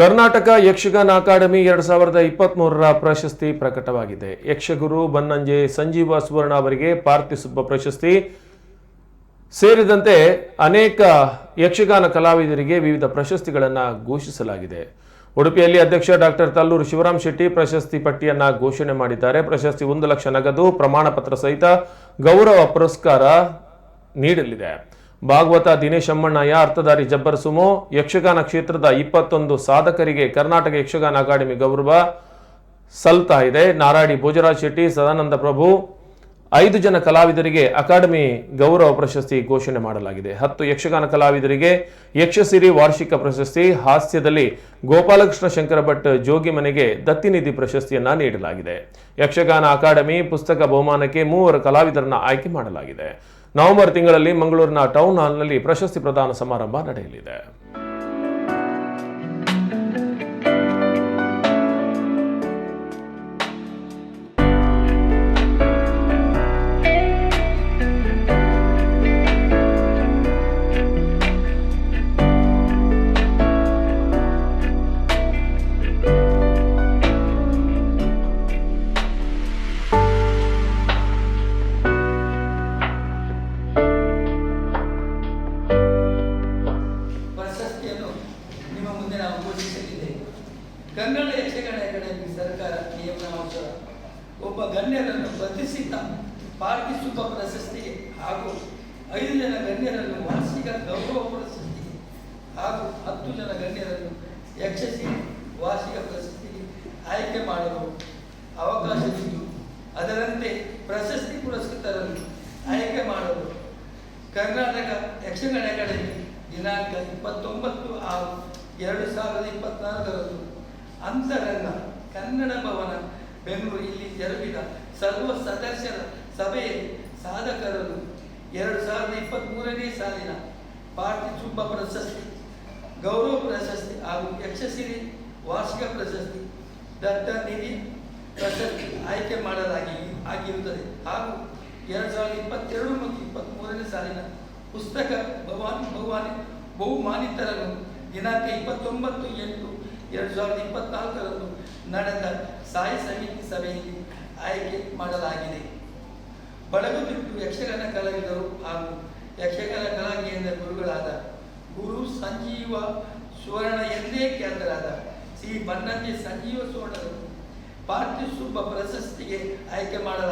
Karnataka Yakshagana academy ಎರಡ್ ಸಾವಿರದ ಇಪ್ಪತ್ತ್ಮೂರರ ಪ್ರಶಸ್ತಿ ಪ್ರಕಟವಾಗಿದೆ. ಯಕ್ಷಗುರು ಬನ್ನಂಜೆ ಸಂಜೀವ ಸುವರ್ಣ ಅವರಿಗೆ ಪಾರ್ಥಿಸುಬ್ಬ ಪ್ರಶಸ್ತಿ. ಸೇರಿದಂತೆ ಅನೇಕ ಯಕ್ಷಗಾನ ಕಲಾವಿದರಿಗೆ ವಿವಿಧ ಪ್ರಶಸ್ತಿಗಳನ್ನು ಘೋಷಿಸಲಾಗಿದೆ. ಉಡುಪಿಯಲ್ಲಿ ಅಧ್ಯಕ್ಷ ಡಾಕ್ಟರ್ ತಲ್ಲೂರು ಶಿವರಾಮ್ ಶೆಟ್ಟಿ ಪ್ರಶಸ್ತಿ ಪಟ್ಟಿಯನ್ನು ಘೋಷಣೆ ಮಾಡಿದ್ದಾರೆ. ಪ್ರಶಸ್ತಿ ಒಂದು ಲಕ್ಷ ನಗದು ಪ್ರಮಾಣ ಪತ್ರ ಸಹಿತ ಗೌರವ ಪುರಸ್ಕಾರ ನೀಡಲಿದೆ. ಭಾಗವತ ದಿನೇಶ್ ಅಮ್ಮಣ್ಣಯ್ಯ ಅರ್ಥಧಾರಿ ಜಬ್ಬರ್ ಸುಮೋ, ಯಕ್ಷಗಾನ ಕ್ಷೇತ್ರದ ಇಪ್ಪತ್ತೊಂದು ಸಾಧಕರಿಗೆ ಕರ್ನಾಟಕ ಯಕ್ಷಗಾನ ಅಕಾಡೆಮಿ ಗೌರವ ಸಲ್ತಾ ಇದೆ. ನಾರಾಯಣಿ ಭೋಜರಾಜ್ ಶೆಟ್ಟಿ, ಸದಾನಂದ ಪ್ರಭು, ಐದು ಜನ ಕಲಾವಿದರಿಗೆ ಅಕಾಡೆಮಿ ಗೌರವ ಪ್ರಶಸ್ತಿ ಘೋಷಣೆ ಮಾಡಲಾಗಿದೆ. ಹತ್ತು ಯಕ್ಷಗಾನ ಕಲಾವಿದರಿಗೆ ಯಕ್ಷಸಿರಿ ವಾರ್ಷಿಕ ಪ್ರಶಸ್ತಿ, ಹಾಸ್ಯದಲ್ಲಿ ಗೋಪಾಲಕೃಷ್ಣ ಶಂಕರ ಭಟ್ ಜೋಗಿ ಮನೆಗೆ ದತ್ತಿನಿಧಿ ಪ್ರಶಸ್ತಿಯನ್ನ ನೀಡಲಾಗಿದೆ. ಯಕ್ಷಗಾನ ಅಕಾಡೆಮಿ ಪುಸ್ತಕ ಬಹುಮಾನಕ್ಕೆ ಮೂವರು ಕಲಾವಿದರನ್ನ ಆಯ್ಕೆ ಮಾಡಲಾಗಿದೆ. ನವೆಂಬರ್ ತಿಂಗಳಲ್ಲಿ ಮಂಗಳೂರಿನ ಟೌನ್ ಹಾಲ್ನಲ್ಲಿ ಪ್ರಶಸ್ತಿ ಪ್ರದಾನ ಸಮಾರಂಭ ನಡೆಯಲಿದೆ. ಕನ್ನಡ ಯಕ್ಷಗಾನ ಅಕಾಡೆಮಿ ಸರ್ಕಾರ ನಿಯಮನಾಂಶ ಒಬ್ಬ ಗಣ್ಯರನ್ನು ಬಂಧಿಸಿದ್ದ ಪಾರ್ಟಿಸುಬ್ಬ ಪ್ರಶಸ್ತಿ ಹಾಗೂ ಐದು ಜನ ಗಣ್ಯರನ್ನು ವಾರ್ಷಿಕ ಗೌರವ ಪ್ರಶಸ್ತಿಗೆ ಹಾಗೂ ಹತ್ತು ಜನ ಗಣ್ಯರನ್ನು ಯಕ್ಷಸಿ ವಾರ್ಷಿಕ ಪ್ರಶಸ್ತಿಗೆ ಆಯ್ಕೆ ಮಾಡಲು ಅವಕಾಶವಿದ್ದು ಅದರಂತೆ ಪ್ರಶಸ್ತಿ ಪುರಸ್ಕೃತರನ್ನು ಆಯ್ಕೆ ಮಾಡಲು ಕರ್ನಾಟಕ ಯಕ್ಷಗಾನ ಅಕಾಡೆಮಿ ದಿನಾಂಕ ಇಪ್ಪತ್ತೊಂಬತ್ತು ಆರು ಎರಡು ಸಾವಿರದ ಇಪ್ಪತ್ನಾಲ್ಕರಂದು ಅಂತರಂಗ ಕನ್ನಡ ಭವನ ಬೆಂಗಳೂರು ಇಲ್ಲಿ ಜರುಗಿದ ಸರ್ವ ಸದಸ್ಯರ ಸಭೆಯಲ್ಲಿ ಸಾಧಕರನ್ನು ಎರಡು ಸಾವಿರದ ಇಪ್ಪತ್ತ್ಮೂರನೇ ಸಾಲಿನ ಪಾರ್ಟಿಚುಂಬ ಪ್ರಶಸ್ತಿ, ಗೌರವ ಪ್ರಶಸ್ತಿ ಹಾಗೂ ಯಕ್ಷಸಿರಿ ವಾರ್ಷಿಕ ಪ್ರಶಸ್ತಿ, ದತ್ತ ನಿಧಿ ಪ್ರಶಸ್ತಿ ಆಯ್ಕೆ ಮಾಡಲಾಗಿ ಆಗಿರುತ್ತದೆ. ಹಾಗೂ ಎರಡು ಸಾವಿರದ ಇಪ್ಪತ್ತೆರಡು ಮತ್ತು ಇಪ್ಪತ್ತ್ಮೂರನೇ ಸಾಲಿನ ಪುಸ್ತಕ ಭವಾನಿ ಭವಾನಿ ಬಹುಮಾನಿತರನ್ನು ದಿನಾಂಕ ಇಪ್ಪತ್ತೊಂಬತ್ತು ಎಂಟು ಎರಡು ಸಾವಿರದ ಇಪ್ಪತ್ನಾಲ್ಕರಂದು ನಡೆದ ಸಾಯಿ ಸಮಿತಿ ಸಭೆಯಲ್ಲಿ ಆಯ್ಕೆ ಮಾಡಲಾಗಿದೆ. ಬಳಗಬಿಟ್ಟು ಯಕ್ಷಗಾನ ಕಲಾವಿದರು ಹಾಗೂ ಯಕ್ಷಗಾನ ಕಲಾ ಗುರುಗಳಾದ ಗುರು ಸಂಜೀವ ಸುವರ್ಣ ಎಂದೇ ಖ್ಯಾತರಾದ ಶ್ರೀ ಬನ್ನಂಜೆ ಸಂಜೀವ ಸುವರ್ಣರು ಪಾರ್ಥಿವ ಶುಭ ಪ್ರಶಸ್ತಿಗೆ ಆಯ್ಕೆ ಮಾಡಲಾಗಿದೆ.